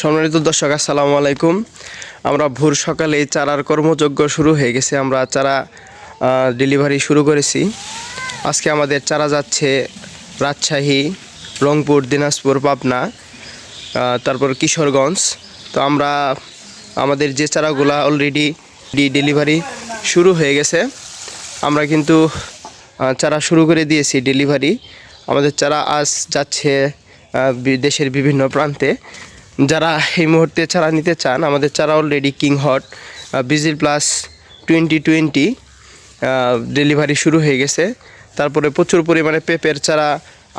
সম্মানিত দর্শক, আসসালামু আলাইকুম। আমরা ভোর সকালে চারার কর্মযজ্ঞ শুরু হয়ে গেছে। আমরা চারা ডেলিভারি শুরু করেছি। আজকে আমাদের চারা যাচ্ছে রাজশাহী, রংপুর, দিনাজপুর, পাবনা তারপর কিশোরগঞ্জ। তো আমরা আমাদের যে চারাগুলা অলরেডি ডেলিভারি শুরু হয়ে গেছে। আমরা কিন্তু চারা শুরু করে দিয়েছি ডেলিভারি আমাদের চারা আজ যাচ্ছে দেশের বিভিন্ন প্রান্তে। যারা এই মুহূর্তে চারা নিতে চান, আমাদের চারা অলরেডি কিং হট বিজিল প্লাস টোয়েন্টি টোয়েন্টি ডেলিভারি শুরু হয়ে গেছে। তারপরে প্রচুর পরিমাণে পেঁপের চারা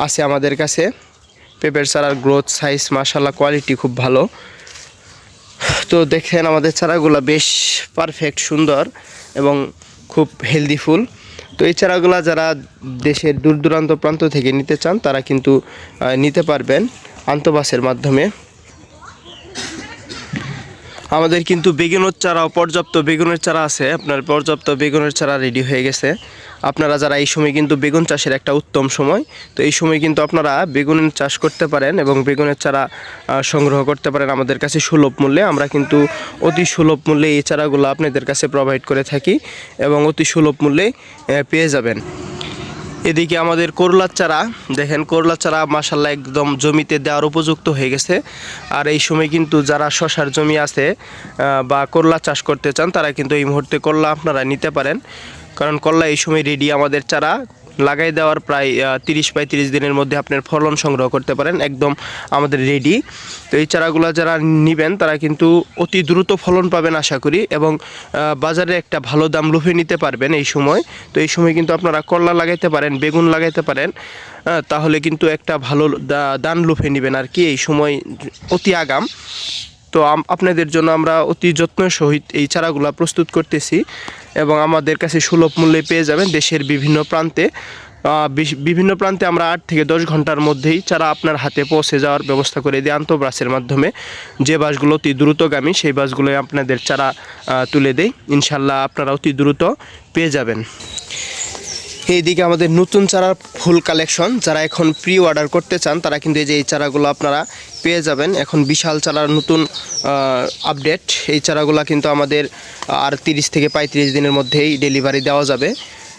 আছে আমাদের কাছে। পেঁপের চারার গ্রোথ সাইজ মাশাল্লাহ কোয়ালিটি খুব ভালো। তো দেখেন আমাদের চারাগুলো বেশ পারফেক্ট সুন্দর এবং খুব হেলদি ফুল। তো এই চারাগুলো যারা দেশের দূর দূরান্ত প্রান্ত থেকে নিতে চান, তারা কিন্তু নিতে পারবেন আন্তবাসের মাধ্যমে। আমাদের কিন্তু বেগুনের চারাও পর্যাপ্ত বেগুনের চারা আছে। আপনার পর্যাপ্ত বেগুনের চারা রেডি হয়ে গেছে। আপনারা যারা এই সময় কিন্তু বেগুন চাষের একটা উত্তম সময়, তো এই সময় কিন্তু আপনারা বেগুনের চাষ করতে পারেন এবং বেগুনের চারা সংগ্রহ করতে পারেন আমাদের কাছে সুলভ মূল্যে। আমরা কিন্তু অতি সুলভ মূল্যে এই চারাগুলো আপনাদের কাছে প্রোভাইড করে থাকি এবং অতি সুলভ মূল্যে পেয়ে যাবেন। এদিকে আমাদের করলার চারা, দেখেন করলার চারা মাসাল্লাহ একদম জমিতে দেওয়ার উপযুক্ত হয়ে গেছে। আর এই সময় কিন্তু যারা শশার জমি আছে বা করলা চাষ করতে চান, তারা কিন্তু এই মুহূর্তে করলা আপনারা নিতে পারেন। কারণ করলা এই সময় রেডি আমাদের চারা। লাগাই দেওয়ার প্রায় তিরিশ পঁয়ত্রিশ দিনের মধ্যে আপনার ফলন সংগ্রহ করতে পারেন, একদম আমাদের রেডি তো এই চারাগুলো যারা নেবেন, তারা কিন্তু অতি দ্রুত ফলন পাবেন আশা করি এবং বাজারে একটা ভালো দাম লুফে নিতে পারবেন এই সময়। তো এই সময় কিন্তু আপনারা করলা লাগাইতে পারেন, বেগুন লাগাইতে পারেন তাহলে কিন্তু একটা ভালো দান লুফে নেবেন আর কি, এই সময় অতি আগাম। তো আপনাদের জন্য আমরা অতি যত্ন সহিত এই চারাগুলো প্রস্তুত করতেছি এবং আমাদের কাছে সুলভ মূল্যে পেয়ে যাবেন দেশের বিভিন্ন প্রান্তে। বিভিন্ন প্রান্তে আমরা আট থেকে দশ ঘণ্টার মধ্যেই চারা আপনার হাতে পৌঁছে যাওয়ার ব্যবস্থা করে দিই আন্তঃবাসের মাধ্যমে। যে বাসগুলো অতি দ্রুতগামী সেই বাসগুলোই আপনাদের চারা তুলে দেয় ইনশাল্লাহ আপনারা অতি দ্রুত পেয়ে যাবেন। এইদিকে আমাদের নতুন চারার ফুল কালেকশন। যারা এখন প্রি অর্ডার করতে চান, তারা কিন্তু এই যে এই চারাগুলো আপনারা পেয়ে যাবেন। এখন বিশাল চারার নতুন আপডেট এই চারাগুলো কিন্তু আমাদের আর তিরিশ থেকে পঁয়ত্রিশ দিনের মধ্যেই ডেলিভারি দেওয়া যাবে।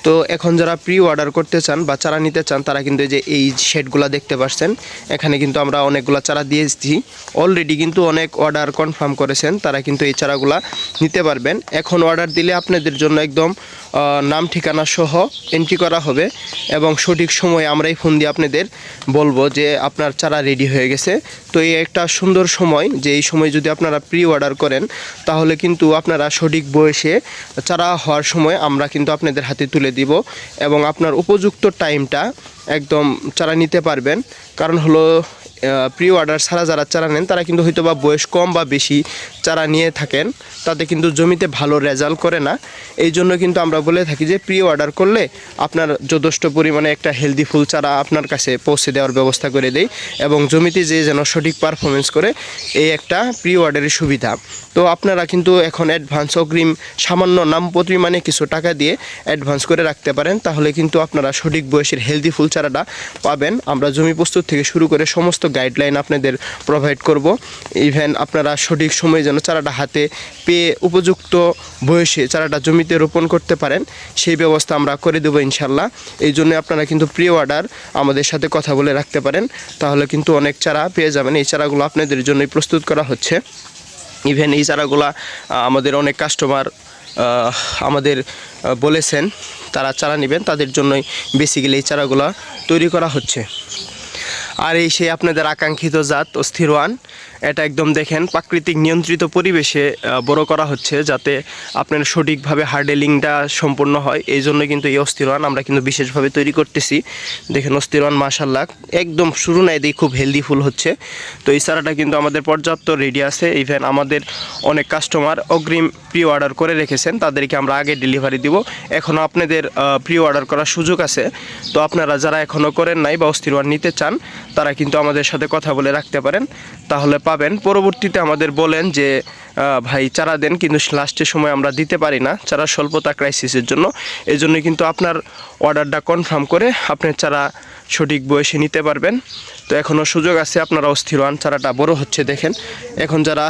তো এখন যারা প্রি অর্ডার করতে চান বা চারা নিতে চান, তারা কিন্তু এই যে এই শেডগুলো দেখতে পাচ্ছেন এখানে কিন্তু আমরা অনেকগুলো চারা দিয়েছি। অলরেডি কিন্তু অনেক অর্ডার কনফার্ম করেছেন, তারা কিন্তু এই চারাগুলা নিতে পারবেন। এখন অর্ডার দিলে আপনাদের জন্য একদম নাম ঠিকানা সহ এন্ট্রি করা হবে এবং সঠিক সময়ে আমরাই ফোন দিয়ে আপনাদের বলব যে আপনার চারা রেডি হয়ে গেছে। তো এই একটা সুন্দর সময় যে এই সময় যদি আপনারা প্রি অর্ডার করেন, তাহলে কিন্তু আপনারা সঠিক বয়সে চারা হওয়ার সময় আমরা কিন্তু আপনাদের হাতে তুলে দিব এবং আপনার উপযুক্ত টাইমটা একদম চারা নিতে পারবেন। কারণ হলো প্রি অর্ডার ছাড়া যারা চারা নেন, তারা কিন্তু হয়তো বা বয়স কম বা বেশি চারা নিয়ে থাকেন। তাতে কিন্তু জমিতে ভালো রেজাল্ট করে না। এই জন্য কিন্তু আমরা বলে থাকি যে প্রি অর্ডার করলে আপনার যথেষ্ট পরিমাণে একটা হেলদি ফুল চারা আপনার কাছে পৌঁছে দেওয়ার ব্যবস্থা করে দেই এবং জমিতে যে যেন সঠিক পারফরমেন্স করে, এই একটা প্রি অর্ডারের সুবিধা। তো আপনারা কিন্তু এখন অ্যাডভান্স অগ্রিম সামান্য নাম পরিমাণে কিছু টাকা দিয়ে অ্যাডভান্স করে রাখতে পারেন। তাহলে কিন্তু আপনারা সঠিক বয়সের হেলদি ফুল চারাটা পাবেন। আমরা জমি প্রস্তুত থেকে শুরু করে সমস্ত গাইডলাইন আপনাদের প্রোভাইড করব। ইভেন আপনারা সঠিক সময়ে যেন চারাটা হাতে পেয়ে উপযুক্ত বয়সে চারাটা জমিতে রোপণ করতে পারেন, সেই ব্যবস্থা আমরা করে দেবো ইনশাল্লাহ। এই জন্য আপনারা কিন্তু প্রি অর্ডার আমাদের সাথে কথা বলে রাখতে পারেন, তাহলে কিন্তু অনেক চারা পেয়ে যাবেন। এই চারাগুলো আপনাদের জন্যই প্রস্তুত করা হচ্ছে। ইভেন এই চারাগুলা আমাদের অনেক কাস্টমার আমাদের বলেছেন, তারা চারা নেবেন, তাদের জন্যই বেসিক্যালি এই চারাগুলা তৈরি করা হচ্ছে। আর এই সেই আপনাদের আকাঙ্ক্ষিত জাত ও ওয়ান। এটা একদম দেখেন, প্রাকৃতিক নিয়ন্ত্রিত পরিবেশে বড় করা হচ্ছে যাতে আপনার সঠিকভাবে হার্ডেলিংটা সম্পূর্ণ হয়। এই জন্য কিন্তু এই অস্থির ওয়ান আমরা কিন্তু বিশেষভাবে তৈরি করতেছি। দেখেন অস্থির ওয়ান মাসাল্লাহ একদম শুরু নাই দিয়ে খুব হেলদি ফুল হচ্ছে। তো এই চারাটা কিন্তু আমাদের পর্যাপ্ত রেডি আছে। ইভেন আমাদের অনেক কাস্টমার অগ্রিম প্রি অর্ডার করে রেখেছেন, তাদেরকে আমরা আগে ডেলিভারি দিব। এখনও আপনাদের প্রি অর্ডার করার সুযোগ আছে। তো আপনারা যারা এখনও করেন নাই বা অস্থির ওয়ান নিতে চান, তারা কিন্তু আমাদের সাথে কথা বলে রাখতে পারেন। তাহলে পাবেন। পরবর্তীতে আমাদের বলেন যে ভাই চারা দেন, কিন্তু লাস্টের সময় আমরা দিতে পারি না চারা স্বল্পতা ক্রাইসিসের জন্য। এই জন্য কিন্তু আপনার অর্ডারটা কনফার্ম করে আপনার চারা সঠিক বয়সে নিতে পারবেন। তো এখনও সুযোগ আছে আপনারা অস্থির হন, চারাটা বড় হচ্ছে, দেখেন। এখন যারা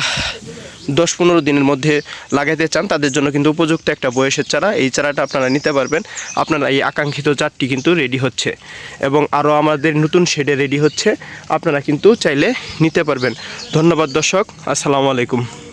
দশ পনেরো দিনের মধ্যে লাগাইতে চান, তাদের জন্য কিন্তু উপযুক্ত একটা বয়সের চারা। এই চারাটা আপনারা নিতে পারবেন। আপনারা এই আকাঙ্ক্ষিত চারটি কিন্তু রেডি হচ্ছে। এবং আরও আমাদের নতুন শেডে রেডি হচ্ছে। আপনারা কিন্তু চাইলে নিতে পারবেন। ধন্যবাদ দর্শক। আসসালামু আলাইকুম।